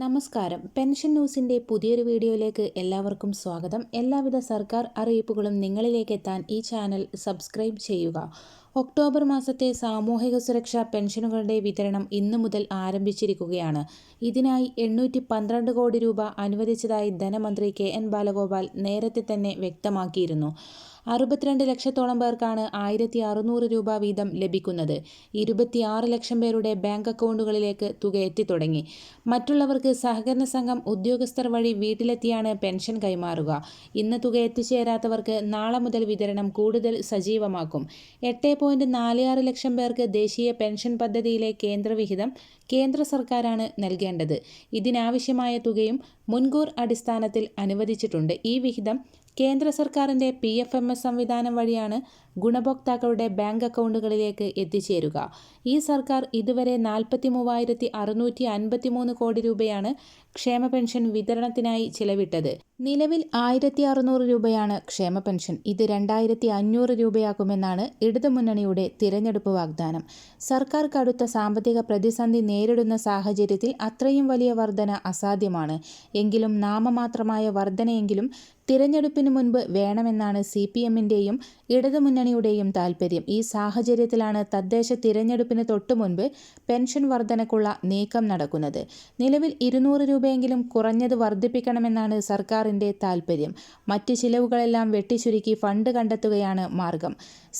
നമസ്കാരം. പെൻഷൻ ന്യൂസിന്റെ പുതിയൊരു വീഡിയോയിലേക്ക് എല്ലാവർക്കും സ്വാഗതം. എല്ലാവിധ സർക്കാർ അറിയിപ്പുകളും നിങ്ങളിലേക്ക് എത്താൻ ഈ ചാനൽ സബ്സ്ക്രൈബ് ചെയ്യുക. ഒക്ടോബർ മാസത്തെ സാമൂഹിക സുരക്ഷാ പെൻഷനുകളുടെ വിതരണം ഇന്നു മുതൽ ആരംഭിച്ചിരിക്കുകയാണ്. ഇതിനായി എണ്ണൂറ്റി പന്ത്രണ്ട് കോടി രൂപ അനുവദിച്ചതായി ധനമന്ത്രി കെ എൻ ബാലഗോപാൽ നേരത്തെ തന്നെ വ്യക്തമാക്കിയിരുന്നു. അറുപത്തിരണ്ട് ലക്ഷത്തോളം പേർക്കാണ് ആയിരത്തി അറുന്നൂറ് രൂപ വീതം ലഭിക്കുന്നത്. ഇരുപത്തിയാറ് ലക്ഷം പേരുടെ ബാങ്ക് അക്കൗണ്ടുകളിലേക്ക് തുക എത്തിത്തുടങ്ങി. മറ്റുള്ളവർക്ക് സഹകരണ സംഘം ഉദ്യോഗസ്ഥർ വഴി വീട്ടിലെത്തിയാണ് പെൻഷൻ കൈമാറുക. ഇന്ന് തുക എത്തിച്ചേരാത്തവർക്ക് നാളെ മുതൽ വിതരണം കൂടുതൽ സജീവമാക്കും. എട്ട് ലക്ഷം പേർക്ക് ദേശീയ പെൻഷൻ പദ്ധതിയിലെ കേന്ദ്രവിഹിതം കേന്ദ്ര സർക്കാരാണ് നൽകേണ്ടത്. ഇതിനാവശ്യമായ തുകയും മുൻകൂർ അടിസ്ഥാനത്തിൽ അനുവദിച്ചിട്ടുണ്ട്. ഈ വിഹിതം കേന്ദ്ര സർക്കാരിന്റെ പി എഫ് എം എസ് സംവിധാനം വഴിയാണ് ഗുണഭോക്താക്കളുടെ ബാങ്ക് അക്കൗണ്ടുകളിലേക്ക് എത്തിച്ചേരുക. ഈ സർക്കാർ ഇതുവരെ നാൽപ്പത്തി മൂവായിരത്തി അറുന്നൂറ്റി അൻപത്തി മൂന്ന് കോടി രൂപയാണ് ക്ഷേമ പെൻഷൻ വിതരണത്തിനായി ചിലവിട്ടത്. നിലവിൽ ആയിരത്തി അറുന്നൂറ് രൂപയാണ് ക്ഷേമ പെൻഷൻ. ഇത് രണ്ടായിരത്തി അഞ്ഞൂറ് രൂപയാക്കുമെന്നാണ് ഇടതുമുന്നണിയുടെ തിരഞ്ഞെടുപ്പ് വാഗ്ദാനം. സർക്കാർ കടുത്ത സാമ്പത്തിക പ്രതിസന്ധി നേരിടുന്ന സാഹചര്യത്തിൽ അത്രയും വലിയ വർധന അസാധ്യമാണ്. എങ്കിലും നാമമാത്രമായ വർധനയെങ്കിലും തിരഞ്ഞെടുപ്പിന് മുൻപ് വേണമെന്നാണ് സി പി എമ്മിന്റെയും ഇടതുമുന്നണിയുടെയും താൽപ്പര്യം ഈ സാഹചര്യത്തിലാണ് തദ്ദേശ തിരഞ്ഞെടുപ്പിന് തൊട്ടുമുൻപ് പെൻഷൻ വർധനക്കുള്ള നീക്കം നടക്കുന്നത്. നിലവിൽ ഇരുന്നൂറ് രൂപയെങ്കിലും കുറഞ്ഞത് വർദ്ധിപ്പിക്കണമെന്നാണ് സർക്കാരിന്റെ താൽപ്പര്യം മറ്റ് ചിലവുകളെല്ലാം വെട്ടിച്ചുരുക്കി ഫണ്ട് കണ്ടെത്തുകയാണ് മാർഗം.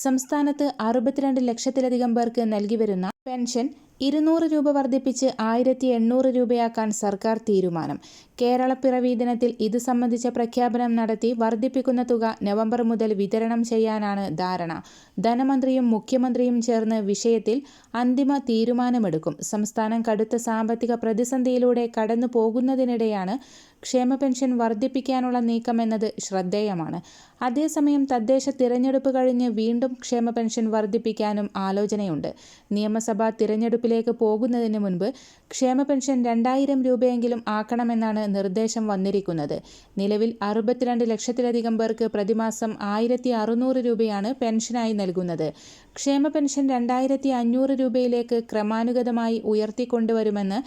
സംസ്ഥാനത്ത് അറുപത്തിരണ്ട് ലക്ഷത്തിലധികം പേർക്ക് നൽകി വരുന്ന പെൻഷൻ ഇരുന്നൂറ് രൂപ വർദ്ധിപ്പിച്ച് ആയിരത്തി എണ്ണൂറ് രൂപയാക്കാൻ സർക്കാർ തീരുമാനം. കേരളപ്പിറവി ദിനത്തിൽ ഇത് സംബന്ധിച്ച പ്രഖ്യാപനം നടത്തി വർദ്ധിപ്പിക്കുന്ന തുക നവംബർ മുതൽ വിതരണം ചെയ്യാനാണ് ധാരണ. ധനമന്ത്രിയും മുഖ്യമന്ത്രിയും ചേർന്ന് വിഷയത്തിൽ അന്തിമ തീരുമാനമെടുക്കും. സംസ്ഥാനം കടുത്ത സാമ്പത്തിക പ്രതിസന്ധിയിലൂടെ കടന്നു പോകുന്നതിനിടെയാണ് ക്ഷേമ പെൻഷൻ വർദ്ധിപ്പിക്കാനുള്ള നീക്കമെന്നത് ശ്രദ്ധേയമാണ്. അതേസമയം തദ്ദേശ തിരഞ്ഞെടുപ്പ് കഴിഞ്ഞ് വീണ്ടും ക്ഷേമ പെൻഷൻ വർദ്ധിപ്പിക്കാനും ആലോചനയുണ്ട്. നിയമസഭാ തിരഞ്ഞെടുപ്പിലേക്ക് പോകുന്നതിന് മുൻപ് ക്ഷേമ പെൻഷൻ രണ്ടായിരം രൂപയെങ്കിലും ആക്കണമെന്നാണ് നിർദ്ദേശം വന്നിരിക്കുന്നത്. നിലവിൽ അറുപത്തിരണ്ട് ലക്ഷത്തിലധികം പേർക്ക് പ്രതിമാസം ആയിരത്തി അറുന്നൂറ് രൂപയാണ് പെൻഷനായി നൽകുന്നത്. ക്ഷേമ പെൻഷൻ രണ്ടായിരത്തി അഞ്ഞൂറ് രൂപയിലേക്ക് ക്രമാനുഗതമായി ഉയർത്തിക്കൊണ്ടുവരുമെന്ന്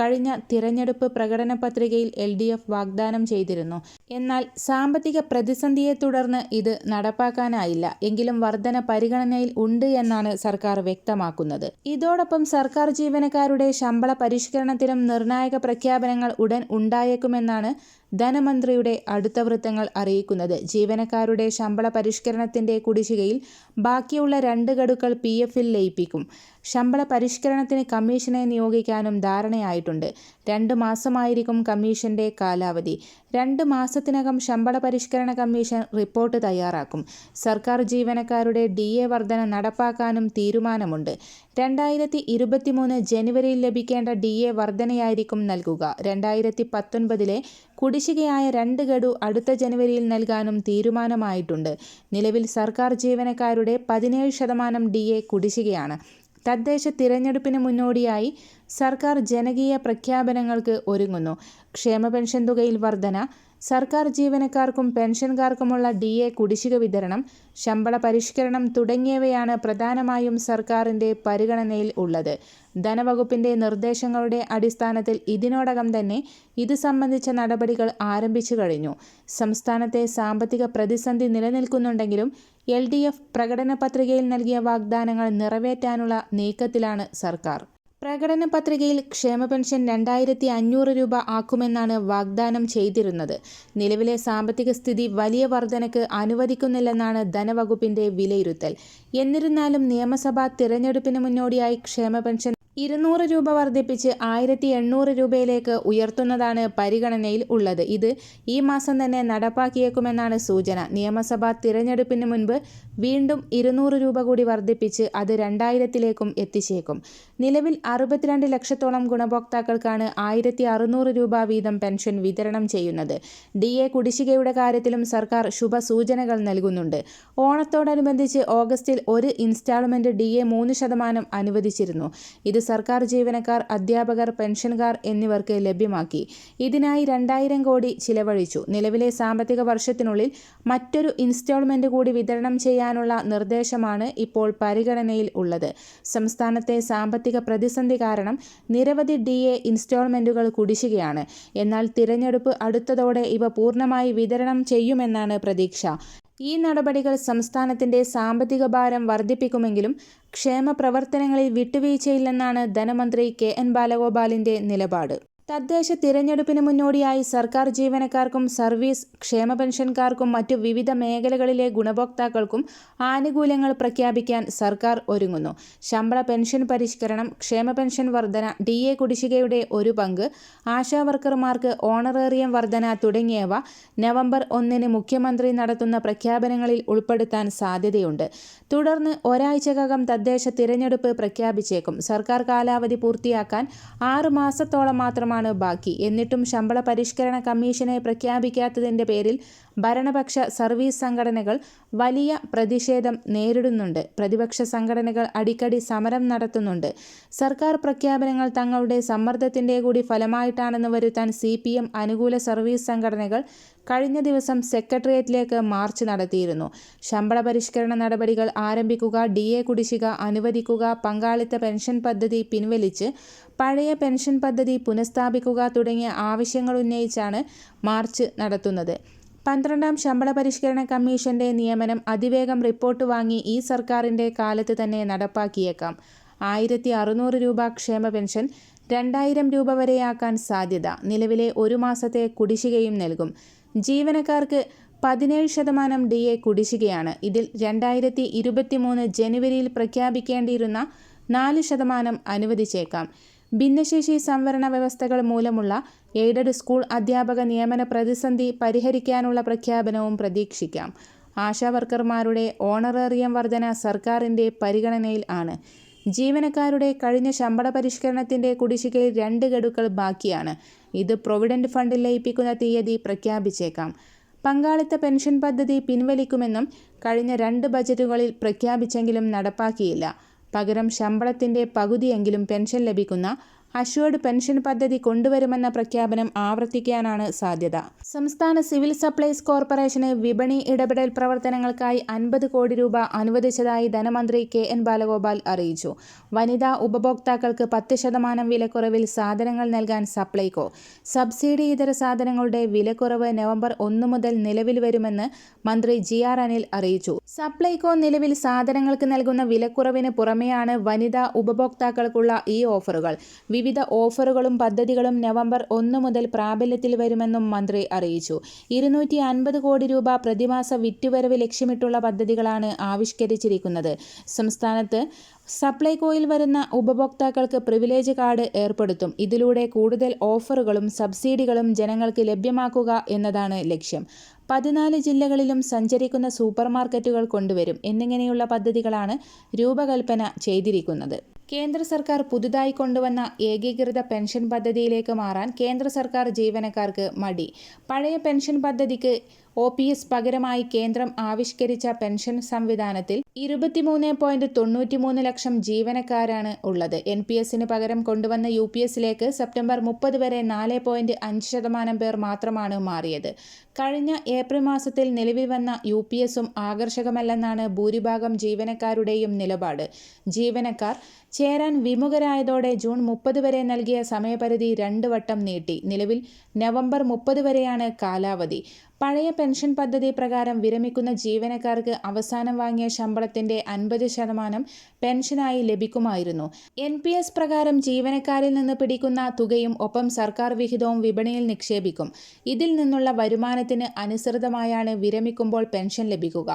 കഴിഞ്ഞ തിരഞ്ഞെടുപ്പ് പ്രകടന പത്രികയിൽ എൽ ഡി എഫ് വാഗ്ദാനം ചെയ്തിരുന്നു. എന്നാൽ സാമ്പത്തിക പ്രതിസന്ധിയെ തുടർന്ന് ഇത് നടപ്പാക്കാനായില്ല. എങ്കിലും വർധന പരിഗണനയിൽ ഉണ്ട് എന്നാണ് സർക്കാർ വ്യക്തമാക്കുന്നത്. ഇതോടൊപ്പം സർക്കാർ ജീവനക്കാരുടെ ശമ്പള പരിഷ്കരണത്തിനും നിർണായക പ്രഖ്യാപനങ്ങൾ ഉടൻ ഉണ്ടായേക്കുമെന്നാണ് ധനമന്ത്രിയുടെ അടുത്ത വൃത്തങ്ങൾ അറിയിക്കുന്നത് ജീവനക്കാരുടെ ശമ്പള പരിഷ്കരണത്തിന്റെ കുടിശ്ശികയിൽ ബാക്കിയുള്ള രണ്ട് ഗഡുക്കൾ പി എഫിൽ ലയിപ്പിക്കും. ശമ്പള പരിഷ്കരണത്തിന് കമ്മീഷനെ നിയോഗിക്കാനും ധാരണയായിട്ടുണ്ട്. രണ്ട് മാസമായിരിക്കും കമ്മീഷന്റെ കാലാവധി. രണ്ട് മാസത്തിനകം ശമ്പള പരിഷ്കരണ കമ്മീഷൻ റിപ്പോർട്ട് തയ്യാറാക്കും. സർക്കാർ ജീവനക്കാരുടെ ഡി എ വർധന നടപ്പാക്കാനും തീരുമാനമുണ്ട്. രണ്ടായിരത്തി ഇരുപത്തിമൂന്ന് ജനുവരിയിൽ ലഭിക്കേണ്ട ഡി എ വർധനയായിരിക്കും നൽകുക. രണ്ടായിരത്തി പത്തൊൻപതിലെ കുടിശ്ശികയായ രണ്ട് ഗഡു അടുത്ത ജനുവരിയിൽ നൽകാനും തീരുമാനമായിട്ടുണ്ട്. നിലവിൽ സർക്കാർ ജീവനക്കാരുടെ പതിനേഴ് ശതമാനം ഡി എ കുടിശ്ശികയാണ്. തദ്ദേശ തിരഞ്ഞെടുപ്പിന് മുന്നോടിയായി സർക്കാർ ജനകീയ പ്രഖ്യാപനങ്ങൾക്ക് ഒരുങ്ങുന്നു. ക്ഷേമ പെൻഷൻ തുകയിൽ വർധന സർക്കാർ ജീവനക്കാർക്കും പെൻഷൻകാർക്കുമുള്ള ഡി എ കുടിശ്ശിക വിതരണം ശമ്പള പരിഷ്കരണം തുടങ്ങിയവയാണ് പ്രധാനമായും സർക്കാരിന്റെ പരിഗണനയിൽ ഉള്ളത്. ധനവകുപ്പിന്റെ നിർദ്ദേശങ്ങളുടെ അടിസ്ഥാനത്തിൽ ഇതിനോടകം തന്നെ ഇത് സംബന്ധിച്ച നടപടികൾ ആരംഭിച്ചു കഴിഞ്ഞു. സംസ്ഥാനത്തെ സാമ്പത്തിക പ്രതിസന്ധി നിലനിൽക്കുന്നുണ്ടെങ്കിലും എൽ ഡി എഫ് പ്രകടന പത്രികയിൽ നൽകിയ വാഗ്ദാനങ്ങൾ നിറവേറ്റാനുള്ള നീക്കത്തിലാണ് സർക്കാർ. പ്രകടന പത്രികയിൽ ക്ഷേമ പെൻഷൻ രണ്ടായിരത്തി അഞ്ഞൂറ് രൂപ ആക്കുമെന്നാണ് വാഗ്ദാനം ചെയ്തിരുന്നത്. നിലവിലെ സാമ്പത്തിക സ്ഥിതി വലിയ വർധനയ്ക്ക് അനുവദിക്കുന്നില്ലെന്നാണ് ധനവകുപ്പിന്റെ വിലയിരുത്തൽ. എന്നിരുന്നാലും നിയമസഭാ തിരഞ്ഞെടുപ്പിന് മുന്നോടിയായി ക്ഷേമ പെൻഷൻ ഇരുന്നൂറ് രൂപ വർദ്ധിപ്പിച്ച് ആയിരത്തി എണ്ണൂറ് രൂപയിലേക്ക് ഉയർത്തുന്നതാണ് പരിഗണനയിൽ ഉള്ളത്. ഇത് ഈ മാസം തന്നെ നടപ്പാക്കിയേക്കുമെന്നാണ് സൂചന. നിയമസഭാ തിരഞ്ഞെടുപ്പിന് മുൻപ് വീണ്ടും ഇരുന്നൂറ് രൂപ കൂടി വർദ്ധിപ്പിച്ച് അത് രണ്ടായിരത്തിലേക്കും എത്തിച്ചേക്കും. നിലവിൽ അറുപത്തിരണ്ട് ലക്ഷത്തോളം ഗുണഭോക്താക്കൾക്കാണ് ആയിരത്തി അറുന്നൂറ് രൂപ വീതം പെൻഷൻ വിതരണം ചെയ്യുന്നത്. ഡി. എ. കുടിശ്ശികയുടെ കാര്യത്തിലും സർക്കാർ ശുഭസൂചനകൾ നൽകുന്നുണ്ട്. ഓണത്തോടനുബന്ധിച്ച് ഓഗസ്റ്റിൽ ഒരു ഇൻസ്റ്റാൾമെന്റ് ഡി. എ. മൂന്ന് ശതമാനം അനുവദിച്ചിരുന്നു. ഇത് സർക്കാർ ജീവനക്കാർ അധ്യാപകർ പെൻഷൻകാർ എന്നിവർക്ക് ലഭ്യമാക്കി. ഇതിനായി രണ്ടായിരം കോടി ചിലവഴിച്ചു. നിലവിലെ സാമ്പത്തിക വർഷത്തിനുള്ളിൽ മറ്റൊരു ഇൻസ്റ്റാൾമെന്റ് കൂടി വിതരണം ചെയ്യാനുള്ള നിർദ്ദേശമാണ് ഇപ്പോൾ പരിഗണനയിൽ ഉള്ളത്. സംസ്ഥാനത്തെ സാമ്പത്തിക പ്രതിസന്ധി കാരണം നിരവധി ഡി എ ഇൻസ്റ്റാൾമെന്റുകൾ കുടിശ്ശികയാണ്. എന്നാൽ തിരഞ്ഞെടുപ്പ് അടുത്തതോടെ ഇവ പൂർണമായി വിതരണം ചെയ്യുമെന്നാണ് പ്രതീക്ഷ. ഈ നടപടികൾ സംസ്ഥാനത്തിന്റെ സാമ്പത്തിക ഭാരം വർദ്ധിപ്പിക്കുമെങ്കിലും ക്ഷേമ പ്രവർത്തനങ്ങളിൽ വിട്ടുവീഴ്ചയില്ലെന്നാണ് ധനമന്ത്രി കെ എൻ ബാലഗോപാലിന്റെ നിലപാട്. തദ്ദേശ തിരഞ്ഞെടുപ്പിന് മുന്നോടിയായി സർക്കാർ ജീവനക്കാർക്കും സർവീസ് ക്ഷേമ പെൻഷൻകാർക്കും മറ്റു വിവിധ മേഖലകളിലെ ഗുണഭോക്താക്കൾക്കും ആനുകൂല്യങ്ങൾ പ്രഖ്യാപിക്കാൻ സർക്കാർ ഒരുങ്ങുന്നു. ശമ്പള പെൻഷൻ പരിഷ്കരണം ക്ഷേമ പെൻഷൻ വർധന ഡി എ കുടിശ്ശികയുടെ ഒരു പങ്ക് ആശാവർക്കർമാർക്ക് ഓണറേറിയം വർധന തുടങ്ങിയവ നവംബർ ഒന്നിന് മുഖ്യമന്ത്രി നടത്തുന്ന പ്രഖ്യാപനങ്ങളിൽ ഉൾപ്പെടുത്താൻ സാധ്യതയുണ്ട്. തുടർന്ന് ഒരാഴ്ചക്കകം തദ്ദേശ തിരഞ്ഞെടുപ്പ് പ്രഖ്യാപിച്ചേക്കും. സർക്കാർ കാലാവധി പൂർത്തിയാക്കാൻ ആറ് മാസത്തോളം മാത്രമാണ് ബാക്കി. എന്നിട്ടും ശമ്പള പരിഷ്കരണ കമ്മീഷനെ പ്രഖ്യാപിക്കാത്തതിന്റെ പേരിൽ ഭരണപക്ഷ സർവീസ് സംഘടനകൾ വലിയ പ്രതിഷേധം നേരിടുന്നുണ്ട്. പ്രതിപക്ഷ സംഘടനകൾ അടിക്കടി സമരം നടത്തുന്നുണ്ട്. സർക്കാർ പ്രഖ്യാപനങ്ങൾ തങ്ങളുടെ സമ്മർദ്ദത്തിന്റെ കൂടി ഫലമായിട്ടാണെന്ന് വരുത്താൻ സി അനുകൂല സർവീസ് സംഘടനകൾ കഴിഞ്ഞ ദിവസം സെക്രട്ടേറിയറ്റിലേക്ക് മാർച്ച് നടത്തിയിരുന്നു. ശമ്പള പരിഷ്കരണ നടപടികൾ ആരംഭിക്കുക ഡി എ കുടിശ്ശിക അനുവദിക്കുക പങ്കാളിത്ത പെൻഷൻ പദ്ധതി പിൻവലിച്ച് പഴയ പെൻഷൻ പദ്ധതി പുനഃസ്ഥാപിക്കുക തുടങ്ങിയ ആവശ്യങ്ങൾ ഉന്നയിച്ചാണ് മാർച്ച് നടത്തുന്നത്. പന്ത്രണ്ടാം ശമ്പള പരിഷ്കരണ കമ്മീഷന്റെ നിയമനം അതിവേഗം റിപ്പോർട്ട് വാങ്ങി ഈ സർക്കാരിന്റെ കാലത്ത് തന്നെ നടപ്പാക്കിയേക്കാം. ആയിരത്തി അറുന്നൂറ് രൂപ ക്ഷേമ പെൻഷൻ രണ്ടായിരം രൂപ വരെയാക്കാൻ സാധ്യത നിലവിലെ ഒരു മാസത്തെ കുടിശ്ശികയും നൽകും. ജീവനക്കാർക്ക് പതിനേഴ് ശതമാനം ഡി എ കുടിശ്ശികയാണ്. ഇതിൽ രണ്ടായിരത്തി ഇരുപത്തിമൂന്ന് ജനുവരിയിൽ പ്രഖ്യാപിക്കേണ്ടിയിരുന്ന നാല് ശതമാനം അനുവദിച്ചേക്കാം. ഭിന്നശേഷി സംവരണ വ്യവസ്ഥകൾ മൂലമുള്ള എയ്ഡഡ് സ്കൂൾ അധ്യാപക നിയമന പ്രതിസന്ധി പരിഹരിക്കാനുള്ള പ്രഖ്യാപനവും പ്രതീക്ഷിക്കാം. ആശാവർക്കർമാരുടെ ഓണറേറിയം വർധന സർക്കാരിന്റെ പരിഗണനയിൽ ആണ്. ജീവനക്കാരുടെ കഴിഞ്ഞ ശമ്പള പരിഷ്കരണത്തിന്റെ കുടിശ്ശികയിൽ രണ്ട് ഗഡുക്കൾ ബാക്കിയാണ്. ഇത് പ്രൊവിഡന്റ് ഫണ്ടിൽ ലയിപ്പിക്കുന്ന തീയതി പ്രഖ്യാപിച്ചേക്കാം. പങ്കാളിത്ത പെൻഷൻ പദ്ധതി പിൻവലിക്കുമെന്നും കഴിഞ്ഞ രണ്ട് ബജറ്റുകളിൽ പ്രഖ്യാപിച്ചെങ്കിലും നടപ്പാക്കിയില്ല. പകരം ശമ്പളത്തിന്റെ പകുതിയെങ്കിലും പെൻഷൻ ലഭിക്കുന്ന അഷ്വേർഡ് പെൻഷൻ പദ്ധതി കൊണ്ടുവരുമെന്ന പ്രഖ്യാപനം ആവർത്തിക്കാനാണ് സാധ്യത. സംസ്ഥാന സിവിൽ സപ്ലൈസ് കോർപ്പറേഷന് വിപണി ഇടപെടൽ പ്രവർത്തനങ്ങൾക്കായി അൻപത് കോടി രൂപ അനുവദിച്ചതായി ധനമന്ത്രി കെ എൻ ബാലഗോപാൽ അറിയിച്ചു. വനിതാ ഉപഭോക്താക്കൾക്ക് പത്ത് ശതമാനം വിലക്കുറവിൽ സാധനങ്ങൾ നൽകാൻ സപ്ലൈകോ. സബ്സിഡി ഇതര സാധനങ്ങളുടെ വിലക്കുറവ് നവംബർ ഒന്ന് മുതൽ നിലവിൽ വരുമെന്ന് മന്ത്രി ജി ആർ അനിൽ അറിയിച്ചു. സപ്ലൈകോ നിലവിൽ സാധനങ്ങൾക്ക് നൽകുന്ന വിലക്കുറവിന് പുറമെയാണ് വനിതാ ഉപഭോക്താക്കൾക്കുള്ള ഈ ഓഫറുകൾ. വിവിധ ഓഫറുകളും പദ്ധതികളും നവംബർ ഒന്ന് മുതൽ പ്രാബല്യത്തിൽ വരുമെന്നും മന്ത്രി അറിയിച്ചു. ഇരുന്നൂറ്റി അൻപത് കോടി രൂപ പ്രതിമാസ വിറ്റുവരവ് ലക്ഷ്യമിട്ടുള്ള പദ്ധതികളാണ് ആവിഷ്കരിച്ചിരിക്കുന്നത്. സംസ്ഥാനത്ത് സപ്ലൈകോയിൽ വരുന്ന ഉപഭോക്താക്കൾക്ക് പ്രിവിലേജ് കാർഡ് ഏർപ്പെടുത്തും. ഇതിലൂടെ കൂടുതൽ ഓഫറുകളും സബ്സിഡികളും ജനങ്ങൾക്ക് ലഭ്യമാക്കുക എന്നതാണ് ലക്ഷ്യം. പതിനാല് ജില്ലകളിലും സഞ്ചരിക്കുന്ന സൂപ്പർ മാർക്കറ്റുകൾ കൊണ്ടുവരും എന്നിങ്ങനെയുള്ള പദ്ധതികളാണ് രൂപകൽപ്പന ചെയ്തിരിക്കുന്നത്. കേന്ദ്ര സർക്കാർ പുതുതായി കൊണ്ടുവന്ന ഏകീകൃത പെൻഷൻ പദ്ധതിയിലേക്ക് മാറാൻ കേന്ദ്ര സർക്കാർ ജീവനക്കാർക്ക് മടി. പഴയ പെൻഷൻ പദ്ധതിക്ക് ഒ പി എസ് പകരമായി കേന്ദ്രം ആവിഷ്കരിച്ച പെൻഷൻ സംവിധാനത്തിൽ ഇരുപത്തിമൂന്ന് പോയിന്റ് തൊണ്ണൂറ്റിമൂന്ന് ലക്ഷം ജീവനക്കാരാണ് ഉള്ളത്. എൻ പി എസിന് പകരം കൊണ്ടുവന്ന യു പി എസിലേക്ക് സെപ്റ്റംബർ മുപ്പത് വരെ നാല് പോയിന്റ് അഞ്ച് ശതമാനം പേർ മാത്രമാണ് മാറിയത്. കഴിഞ്ഞ ഏപ്രിൽ മാസത്തിൽ നിലവിൽ വന്ന യു പി എസും ആകർഷകമല്ലെന്നാണ് ഭൂരിഭാഗം ജീവനക്കാരുടെയും നിലപാട്. ജീവനക്കാർ ചേരാൻ വിമുഖരായതോടെ ജൂൺ മുപ്പത് വരെ നൽകിയ സമയപരിധി രണ്ട് വട്ടം നീട്ടി. നിലവിൽ നവംബർ മുപ്പത് വരെയാണ് കാലാവധി. പഴയ പെൻഷൻ പദ്ധതി പ്രകാരം വിരമിക്കുന്ന ജീവനക്കാർക്ക് അവസാനം വാങ്ങിയ ശമ്പളത്തിന്റെ അൻപത് ശതമാനം പെൻഷനായി ലഭിക്കുമായിരുന്നു. എൻ പി എസ് പ്രകാരം ജീവനക്കാരിൽ നിന്ന് പിടിക്കുന്ന തുകയും ഒപ്പം സർക്കാർ വിഹിതവും വിപണിയിൽ നിക്ഷേപിക്കും. ഇതിൽ നിന്നുള്ള വരുമാനത്തിന് അനുസൃതമായാണ് വിരമിക്കുമ്പോൾ പെൻഷൻ ലഭിക്കുക.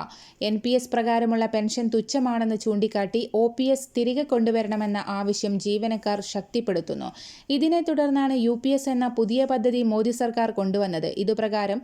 എൻ പി എസ് പ്രകാരമുള്ള പെൻഷൻ തുച്ഛമാണെന്ന് ചൂണ്ടിക്കാട്ടി ഒ പി എസ് തിരികെ കൊണ്ടുവരണമെന്ന ആവശ്യം ജീവനക്കാർ ശക്തിപ്പെടുത്തുന്നു. ഇതിനെ തുടർന്നാണ് യു പി എസ് എന്ന പുതിയ പദ്ധതി മോദി സർക്കാർ കൊണ്ടുവന്നത്. ഇതുപ്രകാരം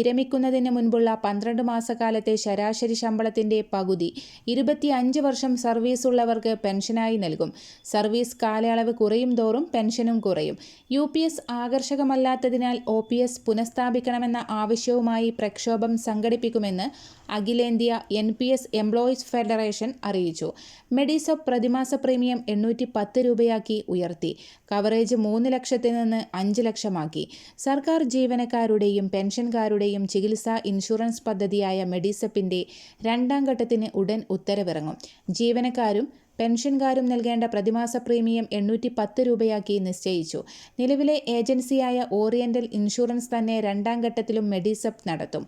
വിരമിക്കുന്ന ലഭിക്കുന്നതിന് മുൻപുള്ള പന്ത്രണ്ട് മാസക്കാലത്തെ ശരാശരി ശമ്പളത്തിന്റെ പകുതി ഇരുപത്തിയഞ്ച് വർഷം സർവീസ് ഉള്ളവർക്ക് പെൻഷനായി നൽകും. സർവീസ് കാലയളവ് കുറയും തോറും പെൻഷനും കുറയും. യു പി എസ് ആകർഷകമല്ലാത്തതിനാൽ ഒ പി എസ് പുനഃസ്ഥാപിക്കണമെന്ന ആവശ്യവുമായി പ്രക്ഷോഭം സംഘടിപ്പിക്കുമെന്ന് അഖിലേന്ത്യാ N P S employees federation അറിയിച്ചു. മെഡിസോപ്പ് പ്രതിമാസ പ്രീമിയം എണ്ണൂറ്റി പത്ത് രൂപയാക്കി ഉയർത്തി. കവറേജ് മൂന്ന് ലക്ഷത്തിൽ നിന്ന് അഞ്ച് ലക്ഷമാക്കി. സർക്കാർ ജീവനക്കാരുടെയും പെൻഷൻകാരുടെയും ചികിത്സാ ഇൻഷുറൻസ് പദ്ധതിയായ മെഡിസപ്പിന്റെ രണ്ടാം ഘട്ടത്തിന് ഉടൻ ഉത്തരവിറങ്ങും. ജീവനക്കാരും പെൻഷൻകാരും നൽകേണ്ട പ്രതിമാസ പ്രീമിയം എണ്ണൂറ്റി പത്ത് രൂപയാക്കി നിശ്ചയിച്ചു. നിലവിലെ ഏജൻസിയായ ഓറിയന്റൽ ഇൻഷുറൻസ് തന്നെ രണ്ടാം ഘട്ടത്തിലും മെഡിസപ്പ് നടത്തും.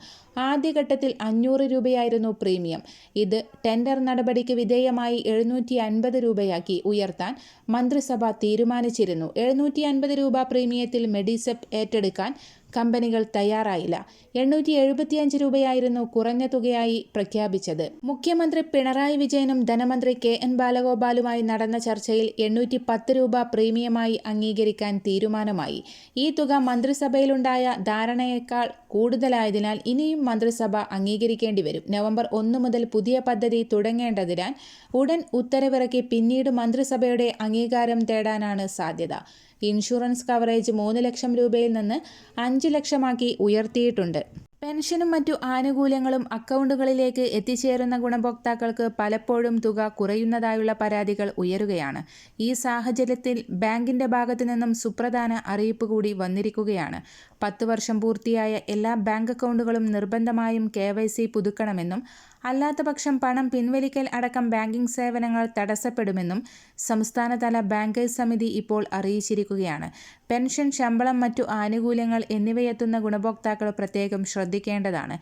ആദ്യഘട്ടത്തിൽ അഞ്ഞൂറ് രൂപയായിരുന്നു പ്രീമിയം. ഇത് ടെൻഡർ നടപടിക്ക് വിധേയമായി എഴുന്നൂറ്റി അൻപത് രൂപയാക്കി ഉയർത്താൻ മന്ത്രിസഭ തീരുമാനിച്ചിരുന്നു. എഴുന്നൂറ്റി അൻപത് രൂപ പ്രീമിയത്തിൽ മെഡിസപ്പ് ഏറ്റെടുക്കാൻ കമ്പനികൾ തയ്യാറായില്ല. എണ്ണൂറ്റി എഴുപത്തിയഞ്ച് രൂപയായിരുന്നു കുറഞ്ഞ തുകയായി പ്രഖ്യാപിച്ചത്. മുഖ്യമന്ത്രി പിണറായി വിജയനും ധനമന്ത്രി കെ എൻ ബാലഗോപാലുമായി നടന്ന ചർച്ചയിൽ എണ്ണൂറ്റി പത്ത് രൂപ പ്രീമിയമായി അംഗീകരിക്കാൻ തീരുമാനമായി. ഈ തുക മന്ത്രിസഭയിലുണ്ടായ ധാരണയേക്കാൾ കൂടുതലായതിനാൽ ഇനിയും മന്ത്രിസഭ അംഗീകരിക്കേണ്ടി വരും. നവംബർ ഒന്ന് മുതൽ പുതിയ പദ്ധതി തുടങ്ങേണ്ടതിനാൽ ഉടൻ ഉത്തരവിറക്കി പിന്നീട് മന്ത്രിസഭയുടെ അംഗീകാരം തേടാനാണ് സാധ്യത. ഇൻഷുറൻസ് കവറേജ് മൂന്ന് ലക്ഷം രൂപയിൽ നിന്ന് അഞ്ച് ലക്ഷമാക്കി ഉയർത്തിയിട്ടുണ്ട്. പെൻഷനും മറ്റു ആനുകൂല്യങ്ങളും അക്കൗണ്ടുകളിലേക്ക് എത്തിച്ചേരുന്ന ഗുണഭോക്താക്കൾക്ക് പലപ്പോഴും തുക കുറയുന്നതായുള്ള പരാതികൾ ഉയരുകയാണ്. ഈ സാഹചര്യത്തിൽ ബാങ്കിന്റെ ഭാഗത്തു നിന്നും സുപ്രധാന അറിയിപ്പ് കൂടി വന്നിരിക്കുകയാണ്. പത്ത് വർഷം പൂർത്തിയായ എല്ലാ ബാങ്ക് അക്കൗണ്ടുകളും നിർബന്ധമായും കെ പുതുക്കണമെന്നും അല്ലാത്തപക്ഷം പണം പിൻവലിക്കൽ അടക്കം ബാങ്കിംഗ് സേവനങ്ങൾ തടസ്സപ്പെടുമെന്നും സംസ്ഥാനതല ബാങ്കേഴ്സ് സമിതി ഇപ്പോൾ അറിയിച്ചിരിക്കുകയാണ്. പെൻഷൻ ശമ്പളം മറ്റു ആനുകൂല്യങ്ങൾ എന്നിവയെത്തുന്ന ഗുണഭോക്താക്കൾ പ്രത്യേകം ശ്രദ്ധിക്കേണ്ടതാണ്.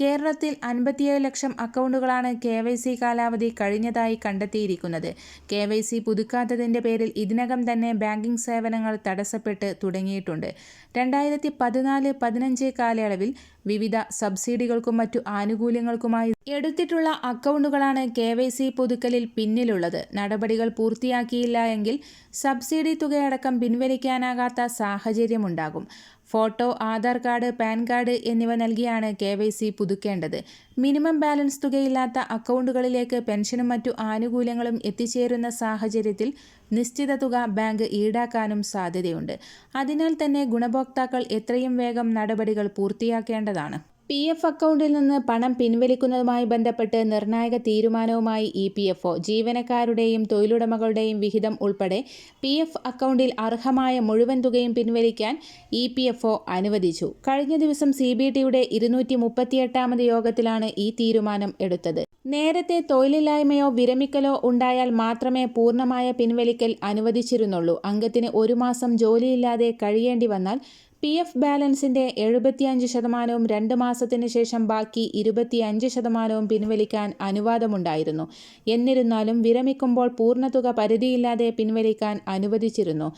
കേരളത്തിൽ അൻപത്തിയേഴ് ലക്ഷം അക്കൗണ്ടുകളാണ് കെ വൈ സി കാലാവധി കഴിഞ്ഞതായി കണ്ടെത്തിയിരിക്കുന്നത്. കെ വൈ സി പുതുക്കാത്തതിന്റെ പേരിൽ ഇതിനകം തന്നെ ബാങ്കിംഗ് സേവനങ്ങൾ തടസ്സപ്പെട്ട് തുടങ്ങിയിട്ടുണ്ട്. രണ്ടായിരത്തി പതിനാല് പതിനഞ്ച് കാലയളവിൽ വിവിധ സബ്സിഡികൾക്കും മറ്റു ആനുകൂല്യങ്ങൾക്കുമായി എടുത്തിട്ടുള്ള അക്കൗണ്ടുകളാണ് കെ വൈ സി പുതുക്കലിൽ പിന്നിലുള്ളത്. നടപടികൾ പൂർത്തിയാക്കിയില്ല എങ്കിൽ സബ്സിഡി തുകയടക്കം പിൻവലിക്കാനാകാത്ത സാഹചര്യമുണ്ടാകും. Photo Aadhaar card PAN card എന്നിവ നൽകിയാണ് കെ വൈ സി പുതുക്കേണ്ടത്. മിനിമം ബാലൻസ് തുകയില്ലാത്ത അക്കൗണ്ടുകളിലേക്ക് പെൻഷനും മറ്റു ആനുകൂല്യങ്ങളും എത്തിച്ചേരുന്ന സാഹചര്യത്തിൽ നിശ്ചിത തുക ബാങ്ക് ഈടാക്കാനും സാധ്യതയുണ്ട്. അതിനാൽ തന്നെ ഗുണഭോക്താക്കൾ എത്രയും വേഗം നടപടികൾ പൂർത്തിയാക്കേണ്ടതാണ്. പി എഫ് അക്കൗണ്ടിൽ നിന്ന് പണം പിൻവലിക്കുന്നതുമായി ബന്ധപ്പെട്ട് നിർണായക തീരുമാനവുമായി ഇ പി എഫ് ഒ. ജീവനക്കാരുടെയും തൊഴിലുടമകളുടെയും വിഹിതം ഉൾപ്പെടെ പി എഫ് അക്കൗണ്ടിൽ അർഹമായ മുഴുവൻ തുകയും പിൻവലിക്കാൻ ഇ പി എഫ് ഒ അനുവദിച്ചു. കഴിഞ്ഞ ദിവസം സി ബി ടിയുടെ ഇരുന്നൂറ്റി മുപ്പത്തിയെട്ടാമത് യോഗത്തിലാണ് ഈ തീരുമാനം എടുത്തത്. നേരത്തെ തൊഴിലില്ലായ്മയോ വിരമിക്കലോ ഉണ്ടായാൽ മാത്രമേ പൂർണമായ പിൻവലിക്കൽ അനുവദിച്ചിരുന്നുള്ളൂ. അംഗത്തിന് ഒരു മാസം ജോലിയില്ലാതെ കഴിയേണ്ടി വന്നാൽ പി എഫ് ബാലൻസിന്റെ എഴുപത്തിയഞ്ച് ശതമാനവും രണ്ട് മാസത്തിന് ശേഷം ബാക്കി ഇരുപത്തിയഞ്ച് ശതമാനവും പിൻവലിക്കാൻ അനുവാദമുണ്ടായിരുന്നു. എന്നിരുന്നാലും വിരമിക്കുമ്പോൾ പൂർണതുക പരിധിയില്ലാതെ പിൻവലിക്കാൻ അനുവദിച്ചിരുന്നു.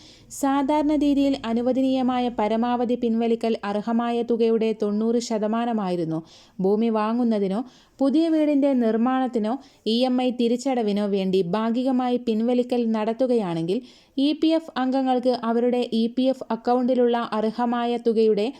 സാധാരണ രീതിയിൽ അനുവദനീയമായ പരമാവധി പിൻവലിക്കൽ അർഹമായ തുകയുടെ തൊണ്ണൂറ് ശതമാനമായിരുന്നു. ഭൂമി വാങ്ങുന്നതിനോ പുതിയ വീടിന്റെ നിർമ്മാണത്തിനോ ഇ എം ഐ തിരിച്ചടവിനോ വേണ്ടി ഭാഗികമായി പിൻവലിക്കൽ നടത്തുകയാണെങ്കിൽ ഇ പി എഫ് അംഗങ്ങൾക്ക് അവരുടെ ഇ പി എഫ് അക്കൗണ്ടിലുള്ള അർഹമായ തുകയുടെ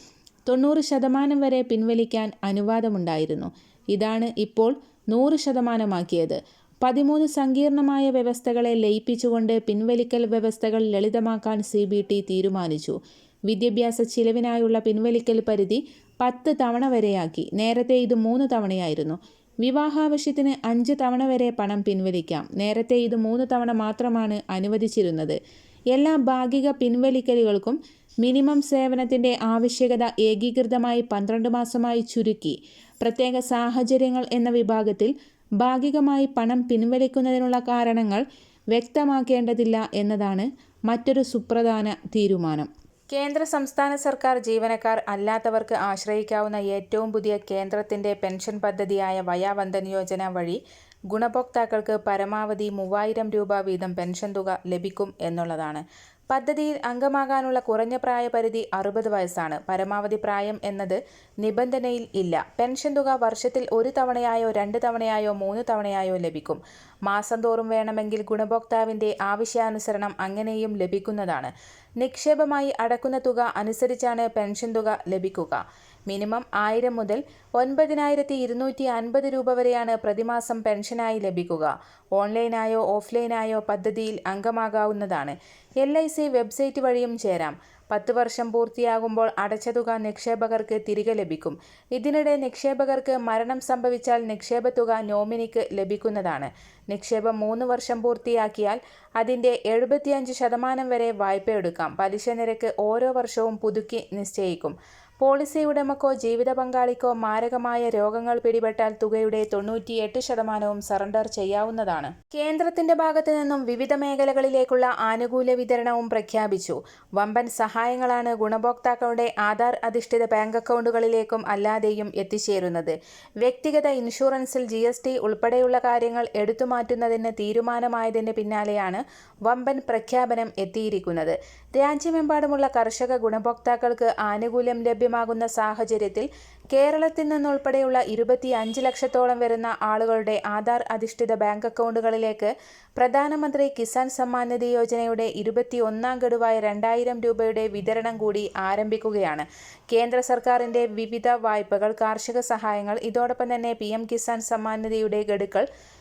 തൊണ്ണൂറ് ശതമാനം വരെ പിൻവലിക്കാൻ അനുവാദമുണ്ടായിരുന്നു. ഇതാണ് ഇപ്പോൾ നൂറ് ശതമാനമാക്കിയത്. പതിമൂന്ന് സങ്കീർണമായ വ്യവസ്ഥകളെ ലയിപ്പിച്ചുകൊണ്ട് പിൻവലിക്കൽ വ്യവസ്ഥകൾ ലളിതമാക്കാൻ സി ബി ടി തീരുമാനിച്ചു. വിദ്യാഭ്യാസ ചിലവിനായുള്ള പിൻവലിക്കൽ പരിധി പത്ത് തവണ വരെയാക്കി. നേരത്തെ ഇത് മൂന്ന് തവണയായിരുന്നു. വിവാഹാവശ്യത്തിന് അഞ്ച് തവണ വരെ പണം പിൻവലിക്കാം. നേരത്തെ ഇത് മൂന്ന് തവണ മാത്രമാണ് അനുവദിച്ചിരുന്നത്. എല്ലാ ഭാഗിക പിൻവലിക്കലുകൾക്കും മിനിമം സേവനത്തിന്റെ ആവശ്യകത ഏകീകൃതമായി പന്ത്രണ്ട് മാസമായി ചുരുക്കി. പ്രത്യേക സാഹചര്യങ്ങൾ എന്ന വിഭാഗത്തിൽ ഭാഗികമായി പണം പിൻവലിക്കുന്നതിനുള്ള കാരണങ്ങൾ വ്യക്തമാക്കേണ്ടതില്ല എന്നതാണ് മറ്റൊരു സുപ്രധാന തീരുമാനം. കേന്ദ്ര സംസ്ഥാന സർക്കാർ ജീവനക്കാർ അല്ലാത്തവർക്ക് ആശ്രയിക്കാവുന്ന ഏറ്റവും പുതിയ കേന്ദ്രത്തിന്റെ പെൻഷൻ പദ്ധതിയായ വയാവന്ദൻ യോജന വഴി ഗുണഭോക്താക്കൾക്ക് പരമാവധി മൂവായിരം രൂപ വീതം പെൻഷൻ തുക ലഭിക്കും എന്നുള്ളതാണ്. പദ്ധതിയിൽ അംഗമാകാനുള്ള കുറഞ്ഞ പ്രായപരിധി അറുപത് വയസ്സാണ്. പരമാവധി പ്രായം എന്നത് നിബന്ധനയിൽ ഇല്ല. പെൻഷൻ തുക വർഷത്തിൽ ഒരു തവണയായോ രണ്ട് തവണയായോ മൂന്ന് തവണയായോ ലഭിക്കും. മാസം തോറും വേണമെങ്കിൽ ഗുണഭോക്താവിന്റെ ആവശ്യാനുസരണം അങ്ങനെയും ലഭിക്കുന്നതാണ്. നിക്ഷേപമായി അടക്കുന്ന തുക അനുസരിച്ചാണ് പെൻഷൻ തുക ലഭിക്കുക. മിനിമം ആയിരം മുതൽ ഒൻപതിനായിരത്തി ഇരുന്നൂറ്റി അൻപത് രൂപ വരെയാണ് പ്രതിമാസം പെൻഷനായി ലഭിക്കുക. ഓൺലൈനായോ ഓഫ്ലൈനായോ പദ്ധതിയിൽ അംഗമാകാവുന്നതാണ്. എൽ ഐ സി വെബ്സൈറ്റ് വഴിയും ചേരാം. പത്ത് വർഷം പൂർത്തിയാകുമ്പോൾ അടച്ച തുക നിക്ഷേപകർക്ക് തിരികെ ലഭിക്കും. ഇതിനിടെ നിക്ഷേപകർക്ക് മരണം സംഭവിച്ചാൽ നിക്ഷേപ തുക നോമിനിക്ക് ലഭിക്കുന്നതാണ്. നിക്ഷേപം മൂന്ന് വർഷം പൂർത്തിയാക്കിയാൽ അതിന്റെ എഴുപത്തിയഞ്ച് ശതമാനം വരെ വായ്പയെടുക്കാം. പലിശ നിരക്ക് ഓരോ വർഷവും പുതുക്കി നിശ്ചയിക്കും. പോളിസി ഉടമക്കോ ജീവിത പങ്കാളിക്കോ മാരകമായ രോഗങ്ങൾ പിടിപെട്ടാൽ തുകയുടെ തൊണ്ണൂറ്റിയെട്ട് ശതമാനവും സറണ്ടർ ചെയ്യാവുന്നതാണ്. കേന്ദ്രത്തിന്റെ ഭാഗത്തു നിന്നും വിവിധ മേഖലകളിലേക്കുള്ള ആനുകൂല്യ വിതരണവും പ്രഖ്യാപിച്ചു. വമ്പൻ സഹായങ്ങളാണ് ഗുണഭോക്താക്കളുടെ ആധാർ അധിഷ്ഠിത ബാങ്ക് അക്കൗണ്ടുകളിലേക്കും അല്ലാതെയും എത്തിച്ചേരുന്നത്. വ്യക്തിഗത ഇൻഷുറൻസിൽ ജി ഉൾപ്പെടെയുള്ള കാര്യങ്ങൾ എടുത്തുമാറ്റുന്നതിന് തീരുമാനമായതിന് പിന്നാലെയാണ് വമ്പൻ പ്രഖ്യാപനം എത്തിയിരിക്കുന്നത്. രാജ്യമെമ്പാടുമുള്ള കർഷക ഗുണഭോക്താക്കൾക്ക് ആനുകൂല്യം ലഭ്യമാകുന്ന സാഹചര്യത്തിൽ കേരളത്തിൽ നിന്നുൾപ്പെടെയുള്ള ഇരുപത്തി അഞ്ച് ലക്ഷത്തോളം വരുന്ന ആളുകളുടെ ആധാർ അധിഷ്ഠിത ബാങ്ക് അക്കൗണ്ടുകളിലേക്ക് പ്രധാനമന്ത്രി കിസാൻ സമ്മാൻ നിധി യോജനയുടെ ഇരുപത്തി ഒന്നാം ഗഡുവായ രണ്ടായിരം രൂപയുടെ വിതരണം കൂടി ആരംഭിക്കുകയാണ്. കേന്ദ്ര സർക്കാരിന്റെ വിവിധ വായ്പകൾ കാർഷിക സഹായങ്ങൾ ഇതോടൊപ്പം തന്നെ പി കിസാൻ സമ്മാൻ നിധിയുടെ ഗഡുക്കൾ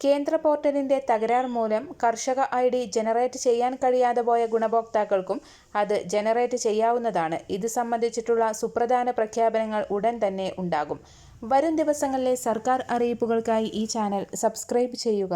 കേന്ദ്ര പോർട്ടലിന്റെ തകരാർ മൂലം കർഷക ഐ ഡി ജനറേറ്റ് ചെയ്യാൻ കഴിയാതെ പോയ ഗുണഭോക്താക്കൾക്കും അത് ജനറേറ്റ് ചെയ്യാവുന്നതാണ്. ഇത് സംബന്ധിച്ചിട്ടുള്ള സുപ്രധാന പ്രഖ്യാപനങ്ങൾ ഉടൻ തന്നെ ഉണ്ടാകും. വരും ദിവസങ്ങളിലെ സർക്കാർ അറിയിപ്പുകൾക്കായി ഈ ചാനൽ സബ്സ്ക്രൈബ് ചെയ്യുക.